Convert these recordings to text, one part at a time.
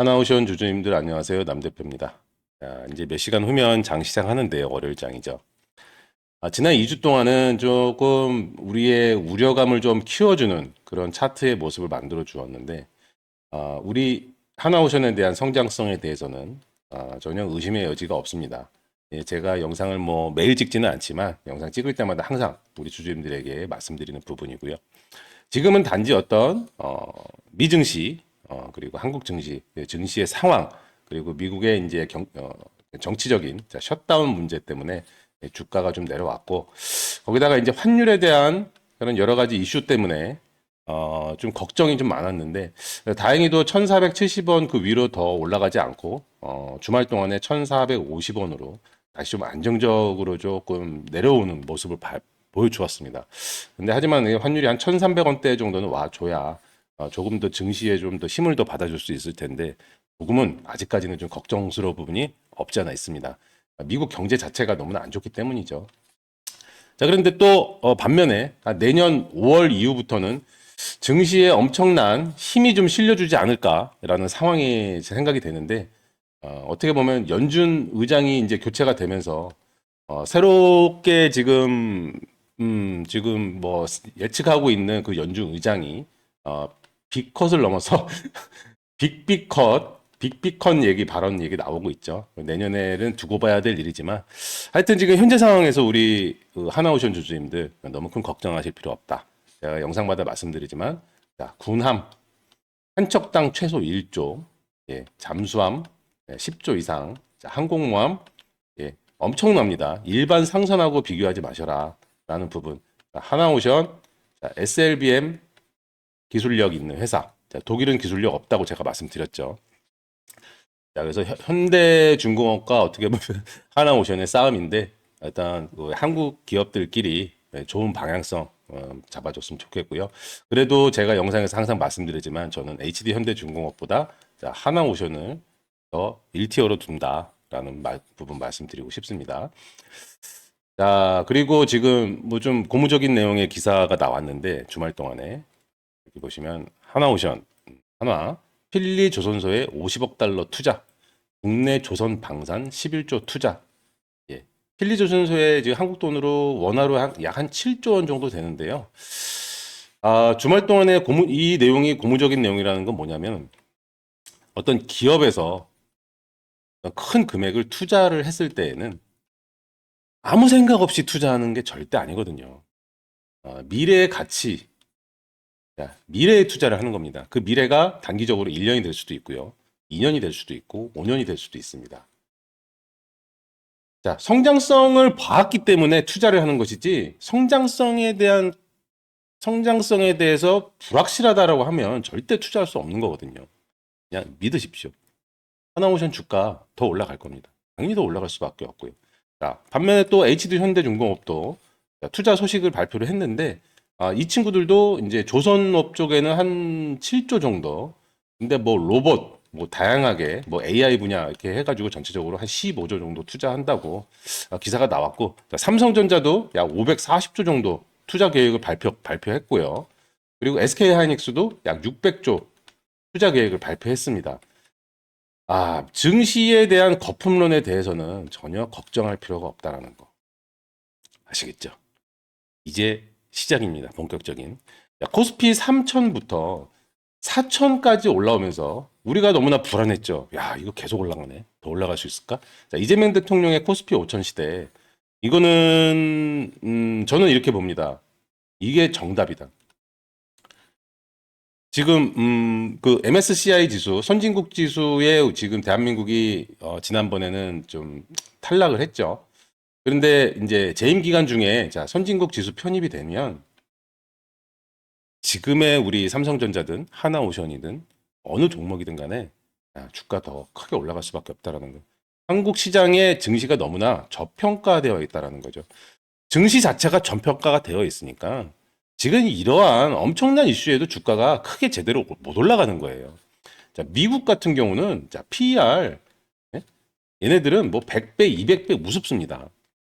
하나오션 주주님들 안녕하세요. 남 대표입니다. 자, 이제 몇 시간 후면 장 시작하는데요. 월요일 장이죠. 아, 지난 2주 동안은 조금 우리의 우려감을 좀 키워주는 그런 차트의 모습을 만들어 주었는데, 아, 우리 하나오션에 대한 성장성에 대해서는 아, 전혀 의심의 여지가 없습니다. 예, 제가 영상을 뭐 매일 찍지는 않지만 영상 찍을 때마다 항상 우리 주주님들에게 말씀드리는 부분이고요. 지금은 단지 어떤 어, 미증시 어, 그리고 한국 증시 예, 증시의 상황 그리고 미국의 이제 경, 어, 정치적인 자, 셧다운 문제 때문에 예, 주가가 좀 내려왔고 거기다가 이제 환율에 대한 그런 여러 가지 이슈 때문에 어, 좀 걱정이 좀 많았는데 다행히도 1,470원 그 위로 더 올라가지 않고 어, 주말 동안에 1,450원으로 다시 좀 안정적으로 조금 내려오는 모습을 바- 보여주었습니다. 근데 하지만 이 환율이 한 1,300원대 정도는 와줘야 어, 조금 더 증시에 좀 더 힘을 더 받아줄 수 있을 텐데 조금은 아직까지는 좀 걱정스러운 부분이 없지 않아 있습니다. 미국 경제 자체가 너무나 안 좋기 때문이죠. 자, 그런데 또 어, 반면에 아, 내년 5월 이후부터는 증시에 엄청난 힘이 좀 실려주지 않을까라는 상황이 제 생각이 되는데 어, 어떻게 보면 연준 의장이 이제 교체가 되면서 어, 새롭게 지금 음, 지금 뭐 예측하고 있는 그 연준 의장이 어, 빅컷을 넘어서 빅빅컷, 빅빅컷 얘기 발언 얘기 나오고 있죠. 내년에는 두고 봐야 될 일이지만 하여튼 지금 현재 상황에서 우리 그 하나오션 주주님들 너무 큰 걱정하실 필요 없다. 제가 영상마다 말씀드리지만 자, 군함 한 척당 최소 1조, 예, 잠수함 예, 10조 이상, 자, 항공모함 예, 엄청납니다. 일반 상선하고 비교하지 마셔라 라는 부분. 자, 하나오션, 자, SLBM 기술력 있는 회사. 자, 독일은 기술력 없다고 제가 말씀드렸죠. 자, 그래서 현- 현대중공업과 어떻게 보면 하나오션의 싸움인데 일단 그 한국 기업들끼리 네, 좋은 방향성 어, 잡아줬으면 좋겠고요. 그래도 제가 영상에서 항상 말씀드리지만 저는 HD 현대중공업보다 자, 하나오션을 더 1티어로 둔다라는 말- 부분 말씀드리고 싶습니다. 자, 그리고 지금 뭐 좀 고무적인 내용의 기사가 나왔는데 주말 동안에 여기 보시면 하나오션 하나 필리 조선소에 50억 달러 투자 국내 조선 방산 11조 투자 예. 필리 조선소에 지금 한국 돈으로 원화로 약 한 7조 원 정도 되는데요. 아, 주말 동안에 고무, 이 내용이 고무적인 내용이라는 건 뭐냐면 어떤 기업에서 큰 금액을 투자를 했을 때에는 아무 생각 없이 투자하는 게 절대 아니거든요. 어, 미래의 가치, 자, 미래에 투자를 하는 겁니다. 그 미래가 단기적으로 1년이 될 수도 있고요. 2년이 될 수도 있고 5년이 될 수도 있습니다. 자, 성장성을 봤기 때문에 투자를 하는 것이지 성장성에 대한 성장성에 대해서 불확실하다라고 하면 절대 투자할 수 없는 거거든요. 그냥 믿으십시오. 하나오션 주가 더 올라갈 겁니다. 당연히 더 올라갈 수밖에 없고요. 자, 반면에 또 HD 현대중공업도 자, 투자 소식을 발표를 했는데 아, 이 친구들도 이제 조선업 쪽에는 한 7조 정도. 근데 뭐 로봇, 뭐 다양하게 뭐 AI 분야 이렇게 해가지고 전체적으로 한 15조 정도 투자한다고 아, 기사가 나왔고 자, 삼성전자도 약 540조 정도 투자 계획을 발표 발표했고요. 그리고 SK 하이닉스도 약 600조 투자 계획을 발표했습니다. 아, 증시에 대한 거품론에 대해서는 전혀 걱정할 필요가 없다라는 거. 아시겠죠? 이제 시작입니다. 본격적인. 야, 코스피 3천부터 4천까지 올라오면서 우리가 너무나 불안했죠. 야, 이거 계속 올라가네. 더 올라갈 수 있을까? 자, 이재명 대통령의 코스피 5천 시대. 이거는 음, 저는 이렇게 봅니다. 이게 정답이다. 지금 음, 그 MSCI 지수, 선진국 지수에 지금 대한민국이 어, 지난번에는 좀 탈락을 했죠. 그런데 이제 재임 기간 중에 자, 선진국 지수 편입이 되면 지금의 우리 삼성전자든 하나오션이든 어느 종목이든 간에 야, 주가 더 크게 올라갈 수밖에 없다라는 거. 한국 시장의 증시가 너무나 저평가되어 있다라는 거죠. 증시 자체가 저평가가 되어 있으니까 지금 이러한 엄청난 이슈에도 주가가 크게 제대로 못 올라가는 거예요. 자, 미국 같은 경우는 자, PER 예? 얘네들은 뭐 100배, 200배 무섭습니다.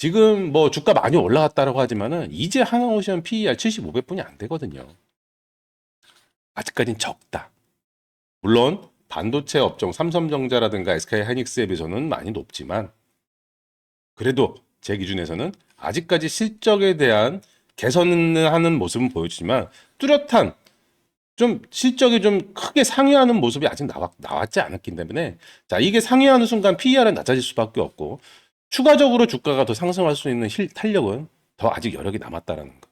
지금 뭐 주가 많이 올라갔다라고 하지만은 이제 하나오션 PER 75배뿐이 안 되거든요. 아직까진 적다. 물론 반도체 업종 삼성전자라든가 SK 하이닉스에 비해서는 많이 높지만 그래도 제 기준에서는 아직까지 실적에 대한 개선을 하는 모습은 보여주지만 뚜렷한 좀 실적이 좀 크게 상회하는 모습이 아직 나왔, 나왔지 않았기 때문에 자 이게 상회하는 순간 PER은 낮아질 수밖에 없고 추가적으로 주가가 더 상승할 수 있는 실, 탄력은 더 아직 여력이 남았다라는 거.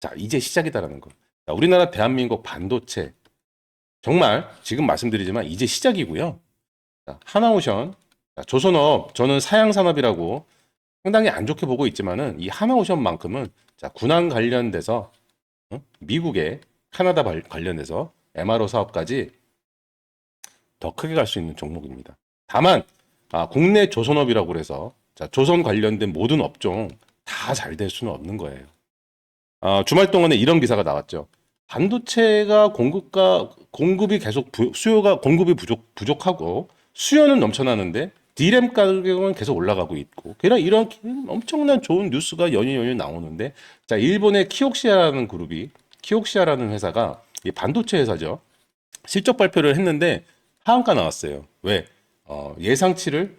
자 이제 시작이다라는 거. 자, 우리나라 대한민국 반도체 정말 지금 말씀드리지만 이제 시작이고요. 자, 하나오션, 자, 조선업 저는 사양산업이라고 상당히 안 좋게 보고 있지만은 이 하나오션만큼은 자, 군항 관련돼서 어? 미국의 카나다 발- 관련돼서 MRO 사업까지 더 크게 갈 수 있는 종목입니다. 다만 아, 국내 조선업이라고 그래서 자, 조선 관련된 모든 업종 다 잘 될 수는 없는 거예요. 아, 주말 동안에 이런 기사가 나왔죠. 반도체가 공급가 공급이 계속 부- 수요가 공급이 부족 부족하고 수요는 넘쳐나는데 D램 가격은 계속 올라가고 있고 그런 이런 엄청난 좋은 뉴스가 연일 연일 나오는데 자 일본의 키옥시아라는 그룹이 키옥시아라는 회사가 이 반도체 회사죠 실적 발표를 했는데 하한가 나왔어요 왜 어, 예상치를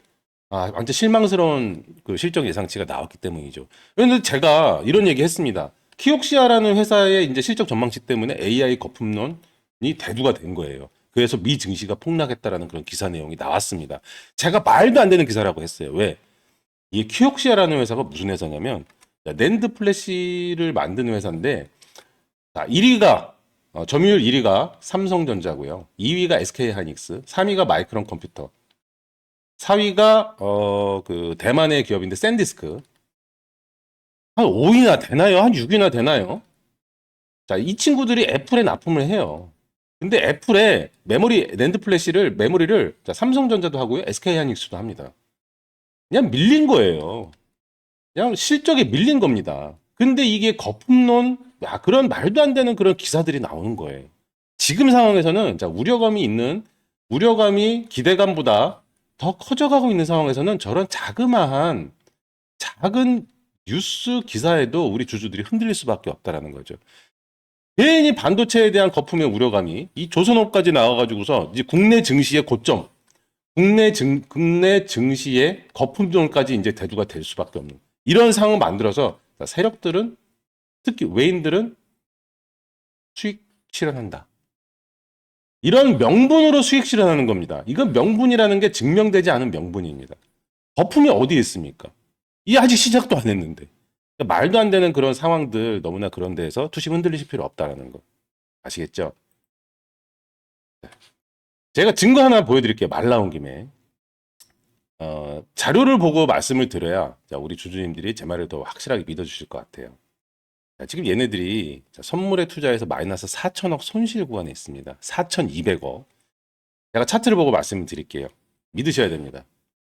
아 완전 실망스러운 그 실적 예상치가 나왔기 때문이죠 그런데 제가 이런 얘기 했습니다 키옥시아라는 회사의 이제 실적 전망치 때문에 AI 거품론이 대두가 된 거예요. 그래서 미 증시가 폭락했다라는 그런 기사 내용이 나왔습니다. 제가 말도 안 되는 기사라고 했어요. 왜? 이 키옥시아라는 회사가 무슨 회사냐면 자, 낸드 플래시를 만드는 회사인데 자, 1위가 어, 점유율 1위가 삼성전자고요. 2위가 SK 하이닉스, 3위가 마이크론 컴퓨터, 4위가 어, 그 대만의 기업인데 샌디스크, 한 5위나 되나요? 한 6위나 되나요? 자, 이 친구들이 애플에 납품을 해요. 근데 애플에 메모리, 랜드 플래시를, 메모리를, 자, 삼성전자도 하고요. SK 하이닉스도 합니다. 그냥 밀린 거예요. 그냥 실적에 밀린 겁니다. 근데 이게 거품론, 야, 그런 말도 안 되는 그런 기사들이 나오는 거예요. 지금 상황에서는, 자, 우려감이 있는, 우려감이 기대감보다 더 커져가고 있는 상황에서는 저런 자그마한, 작은 뉴스 기사에도 우리 주주들이 흔들릴 수밖에 없다라는 거죠. 괜히 반도체에 대한 거품의 우려감이 이 조선업까지 나와가지고서 이제 국내 증시의 고점, 국내 증 국내 증시의 거품론까지 이제 대두가 될 수밖에 없는 이런 상황을 만들어서 세력들은 특히 외인들은 수익 실현한다. 이런 명분으로 수익 실현하는 겁니다. 이건 명분이라는 게 증명되지 않은 명분입니다. 거품이 어디에 있습니까? 이 아직 시작도 안 했는데 그러니까 말도 안 되는 그런 상황들 너무나 그런 데에서 투심 흔들리실 필요 없다라는 거 아시겠죠? 네. 제가 증거 하나 보여드릴게요. 말 나온 김에 어, 자료를 보고 말씀을 드려야 자, 우리 주주님들이 제 말을 더 확실하게 믿어주실 것 같아요. 자, 지금 얘네들이 자, 선물에 투자해서 마이너스 4천억 손실 구간에 있습니다. 4,200억. 제가 차트를 보고 말씀을 드릴게요. 믿으셔야 됩니다.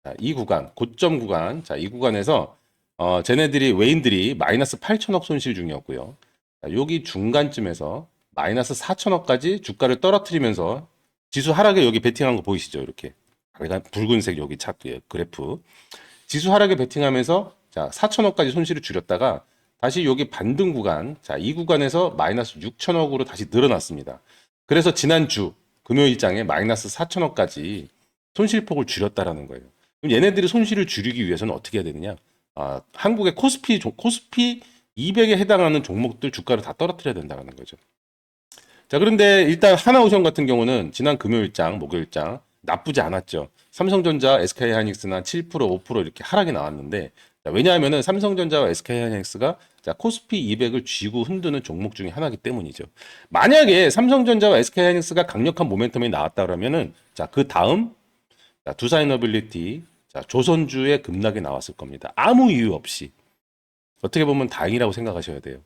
자, 이 구간, 고점 구간, 자, 이 구간에서 어, 쟤네들이 외인들이 마이너스 8천억 손실 중이었고요. 자, 여기 중간쯤에서 마이너스 4천억까지 주가를 떨어뜨리면서 지수 하락에 여기 베팅한 거 보이시죠? 이렇게 약간 붉은색 여기 차트에 그래프. 지수 하락에 베팅하면서 자 4천억까지 손실을 줄였다가 다시 여기 반등 구간, 자 이 구간에서 마이너스 6천억으로 다시 늘어났습니다. 그래서 지난주 금요일장에 마이너스 4천억까지 손실폭을 줄였다라는 거예요. 그럼 얘네들이 손실을 줄이기 위해서는 어떻게 해야 되느냐? 아, 한국의 코스피 조- 코스피 200에 해당하는 종목들 주가를 다 떨어뜨려야 된다는 거죠. 자, 그런데 일단 하나오션 같은 경우는 지난 금요일장, 목요일장 나쁘지 않았죠. 삼성전자, SK 하이닉스나 7%, 5% 이렇게 하락이 나왔는데 자, 왜냐하면은 삼성전자와 SK 하이닉스가 자, 코스피 200을 쥐고 흔드는 종목 중에 하나이기 때문이죠. 만약에 삼성전자와 SK 하이닉스가 강력한 모멘텀이 나왔다 그러면은 자, 그 다음 자, 두사이너빌리티, 자, 조선주의 급락이 나왔을 겁니다. 아무 이유 없이. 어떻게 보면 다행이라고 생각하셔야 돼요.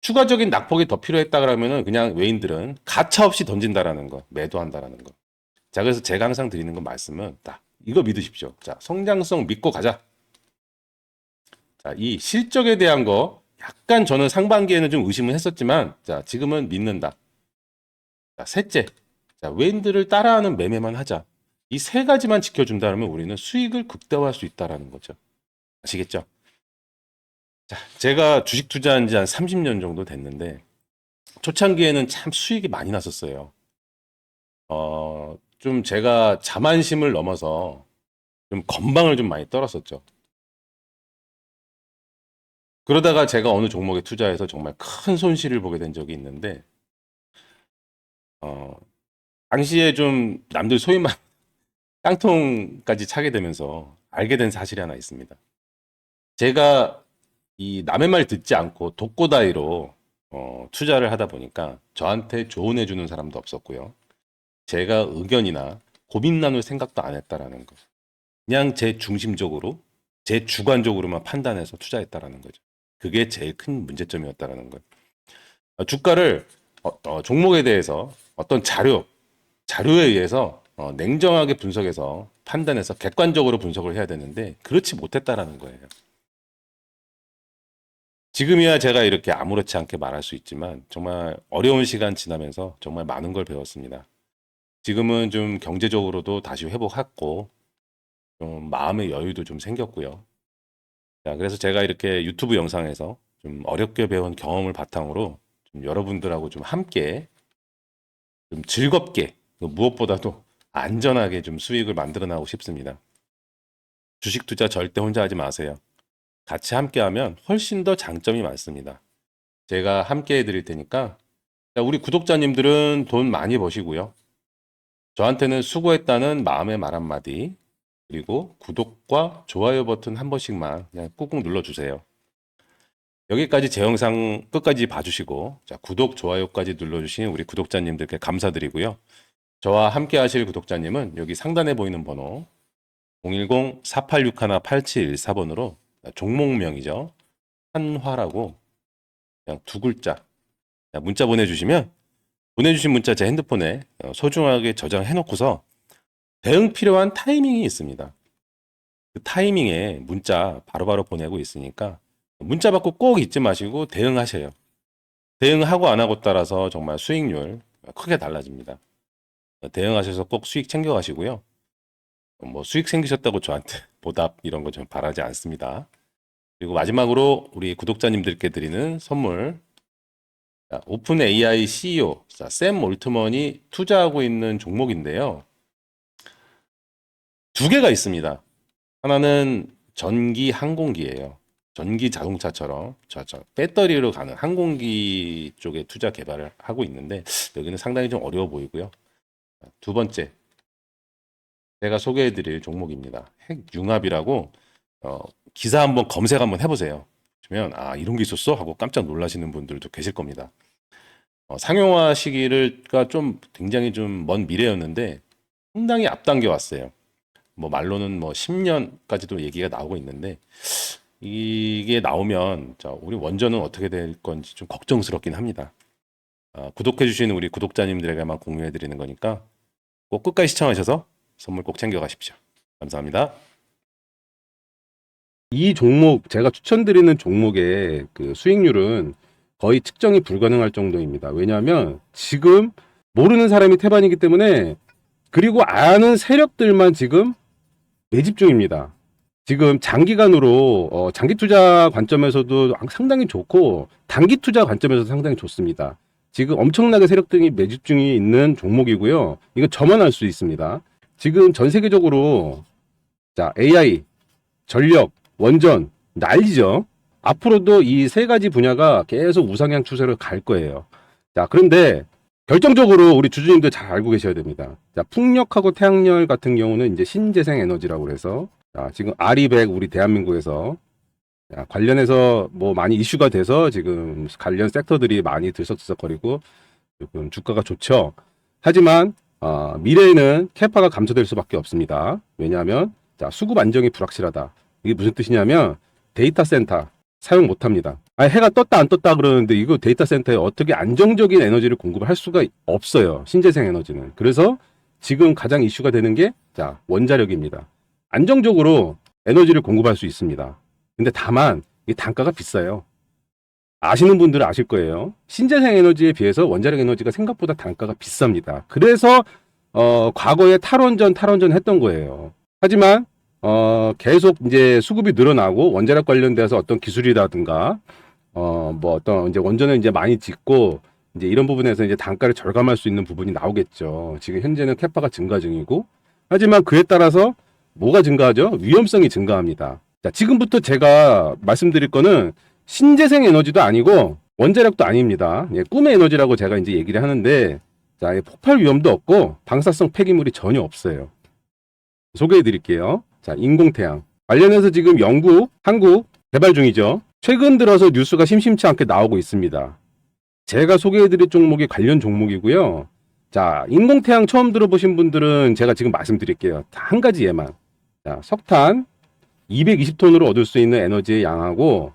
추가적인 낙폭이 더 필요했다 그러면은 그냥 외인들은 가차 없이 던진다라는 거, 매도한다라는 거. 자, 그래서 제가 항상 드리는 건 말씀은 딱 이거 믿으십시오. 자, 성장성 믿고 가자. 자, 이 실적에 대한 거 약간 저는 상반기에는 좀 의심을 했었지만 자, 지금은 믿는다. 자, 셋째. 자, 외인들을 따라하는 매매만 하자. 이 세 가지만 지켜준다면 우리는 수익을 극대화할 수 있다라는 거죠. 아시겠죠? 자, 제가 주식 투자한 지 한 30년 정도 됐는데 초창기에는 참 수익이 많이 났었어요. 어, 좀 제가 자만심을 넘어서 좀 건방을 좀 많이 떨었었죠. 그러다가 제가 어느 종목에 투자해서 정말 큰 손실을 보게 된 적이 있는데, 어, 당시에 좀 남들 소위 말 깡통까지 차게 되면서 알게 된 사실이 하나 있습니다. 제가 이 남의 말 듣지 않고 독고다이로 어, 투자를 하다 보니까 저한테 조언해 주는 사람도 없었고요. 제가 의견이나 고민 나눌 생각도 안 했다라는 거. 그냥 제 중심적으로, 제 주관적으로만 판단해서 투자했다라는 거죠. 그게 제일 큰 문제점이었다라는 거예요. 어, 주가를 어, 어, 종목에 대해서 어떤 자료, 자료에 의해서 어, 냉정하게 분석해서 판단해서 객관적으로 분석을 해야 되는데 그렇지 못했다라는 거예요. 지금이야 제가 이렇게 아무렇지 않게 말할 수 있지만 정말 어려운 시간 지나면서 정말 많은 걸 배웠습니다. 지금은 좀 경제적으로도 다시 회복했고 좀 마음의 여유도 좀 생겼고요. 자, 그래서 제가 이렇게 유튜브 영상에서 좀 어렵게 배운 경험을 바탕으로 좀 여러분들하고 좀 함께 좀 즐겁게 그 무엇보다도 안전하게 좀 수익을 만들어 나가고 싶습니다. 주식 투자 절대 혼자 하지 마세요. 같이 함께 하면 훨씬 더 장점이 많습니다. 제가 함께 해드릴 테니까 자, 우리 구독자님들은 돈 많이 버시고요. 저한테는 수고했다는 마음의 말 한마디 그리고 구독과 좋아요 버튼 한 번씩만 그냥 꾹꾹 눌러주세요. 여기까지 제 영상 끝까지 봐주시고 자, 구독, 좋아요까지 눌러주신 우리 구독자님들께 감사드리고요. 저와 함께 하실 구독자님은 여기 상단에 보이는 번호 010-4861-8714번으로 종목명이죠. 한화라고 그냥 두 글자 자, 문자 보내주시면 보내주신 문자 제 핸드폰에 어, 소중하게 저장해 놓고서 대응 필요한 타이밍이 있습니다. 그 타이밍에 문자 바로바로 보내고 있으니까 문자 받고 꼭 잊지 마시고 대응하셔요. 대응하고 안 하고 따라서 정말 수익률 크게 달라집니다. 대응하셔서 꼭 수익 챙겨가시고요. 뭐 수익 생기셨다고 저한테 보답 이런 거 좀 바라지 않습니다. 그리고 마지막으로 우리 구독자님들께 드리는 선물 자, 오픈 AI CEO 자, 샘 올트먼이 투자하고 있는 종목인데요. 두 개가 있습니다. 하나는 전기 항공기예요. 전기 자동차처럼 저, 저 배터리로 가는 항공기 쪽에 투자 개발을 하고 있는데 여기는 상당히 좀 어려워 보이고요. 두 번째 제가 소개해드릴 종목입니다. 핵융합이라고 어, 기사 한번 검색 한번 해보세요. 보면 아 이런 게 있었어 하고 깜짝 놀라시는 분들도 계실 겁니다. 어, 상용화 시기가 좀 굉장히 좀 먼 미래였는데 상당히 앞당겨 왔어요. 뭐 말로는 뭐 10년까지도 얘기가 나오고 있는데 이게 나오면 자, 우리 원전은 어떻게 될 건지 좀 걱정스럽긴 합니다. 아, 구독해 주신 우리 구독자님들에게만 공유해 드리는 거니까 꼭 끝까지 시청하셔서 선물 꼭 챙겨 가십시오. 감사합니다. 이 종목 제가 추천드리는 종목의 그 수익률은 거의 측정이 불가능할 정도입니다. 왜냐하면 지금 모르는 사람이 태반이기 때문에 그리고 아는 세력들만 지금 매집 중입니다. 지금 장기간으로 어, 장기 투자 관점에서도 상당히 좋고 단기 투자 관점에서도 상당히 좋습니다. 지금 엄청나게 세력들이 매집 중이 있는 종목이고요. 이거 저만 알 수 있습니다. 지금 전 세계적으로 자 AI, 전력, 원전 난리죠. 앞으로도 이 세 가지 분야가 계속 우상향 추세로 갈 거예요. 자, 그런데 결정적으로 우리 주주님들 잘 알고 계셔야 됩니다. 자, 풍력하고 태양열 같은 경우는 이제 신재생 에너지라고 그래서 자, 지금 아리백 우리 대한민국에서 자, 관련해서 뭐 많이 이슈가 돼서 지금 관련 섹터들이 많이 들썩들썩거리고 조금 주가가 좋죠. 하지만 어, 미래에는 캐파가 감소될 수밖에 없습니다. 왜냐하면 자, 수급 안정이 불확실하다. 이게 무슨 뜻이냐면 데이터 센터 사용 못 합니다. 아, 해가 떴다 안 떴다 그러는데 이거 데이터 센터에 어떻게 안정적인 에너지를 공급을 할 수가 없어요. 신재생 에너지는. 그래서 지금 가장 이슈가 되는 게 자, 원자력입니다. 안정적으로 에너지를 공급할 수 있습니다. 근데 다만 이 단가가 비싸요. 아시는 분들은 아실 거예요. 신재생 에너지에 비해서 원자력 에너지가 생각보다 단가가 비쌉니다. 그래서 어, 과거에 탈원전 탈원전 했던 거예요. 하지만 어, 계속 이제 수급이 늘어나고 원자력 관련돼서 어떤 기술이라든가 어, 뭐 어떤 이제 원전을 이제 많이 짓고 이제 이런 부분에서 이제 단가를 절감할 수 있는 부분이 나오겠죠. 지금 현재는 캐파가 증가 중이고 하지만 그에 따라서 뭐가 증가하죠? 위험성이 증가합니다. 자, 지금부터 제가 말씀드릴 거는 신재생 에너지도 아니고 원자력도 아닙니다. 예, 꿈의 에너지라고 제가 이제 얘기를 하는데 자, 예, 폭발 위험도 없고 방사성 폐기물이 전혀 없어요. 소개해 드릴게요. 자, 인공태양. 관련해서 지금 영국, 한국 개발 중이죠. 최근 들어서 뉴스가 심심치 않게 나오고 있습니다. 제가 소개해 드릴 종목이 관련 종목이고요. 자, 인공태양 처음 들어보신 분들은 제가 지금 말씀드릴게요. 다한 가지 예만. 자, 석탄 220톤으로 얻을 수 있는 에너지의 양하고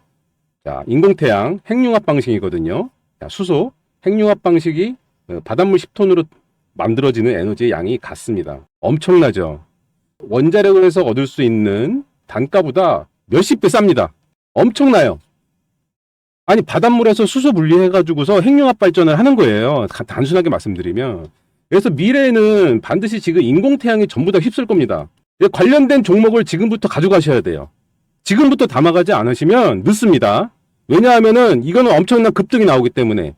자, 인공태양 핵융합 방식이거든요. 자, 수소 핵융합 방식이 어, 바닷물 10톤으로 만들어지는 에너지의 양이 같습니다. 엄청나죠. 원자력을 해서 얻을 수 있는 단가보다 몇십 배 쌉니다. 엄청나요. 아니 바닷물에서 수소 분리해가지고서 핵융합 발전을 하는 거예요. 가- 단순하게 말씀드리면. 그래서 미래에는 반드시 지금 인공태양이 전부 다 휩쓸 겁니다. 예, 관련된 종목을 지금부터 가져가셔야 돼요. 지금부터 담아가지 않으시면 늦습니다. 왜냐하면은 이거는 엄청난 급등이 나오기 때문에.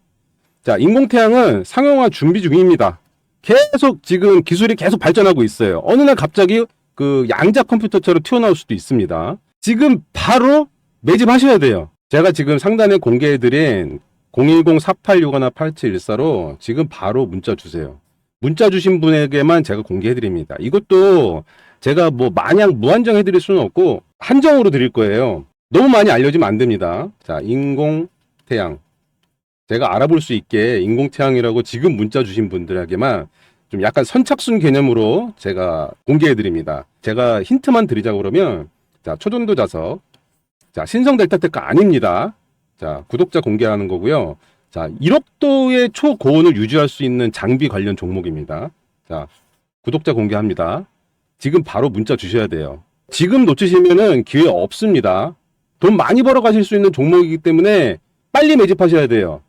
자, 인공태양은 상용화 준비 중입니다. 계속 지금 기술이 계속 발전하고 있어요. 어느 날 갑자기 그 양자 컴퓨터처럼 튀어나올 수도 있습니다. 지금 바로 매집하셔야 돼요. 제가 지금 상단에 공개해드린 010-4861-8714로 지금 바로 문자 주세요. 문자 주신 분에게만 제가 공개해드립니다. 이것도 제가 뭐 마냥 무한정 해드릴 수는 없고 한정으로 드릴 거예요. 너무 많이 알려지면 안 됩니다. 자, 인공 태양. 제가 알아볼 수 있게 인공태양이라고 지금 문자 주신 분들에게만 좀 약간 선착순 개념으로 제가 공개해 드립니다. 제가 힌트만 드리자 그러면 자, 초전도 자석. 자, 신성 델타 테크 아닙니다. 자, 구독자 공개하는 거고요. 자, 1억도의 초고온을 유지할 수 있는 장비 관련 종목입니다. 자, 구독자 공개합니다. 지금 바로 문자 주셔야 돼요. 지금 놓치시면은 기회 없습니다. 돈 많이 벌어 가실 수 있는 종목이기 때문에 빨리 매집하셔야 돼요.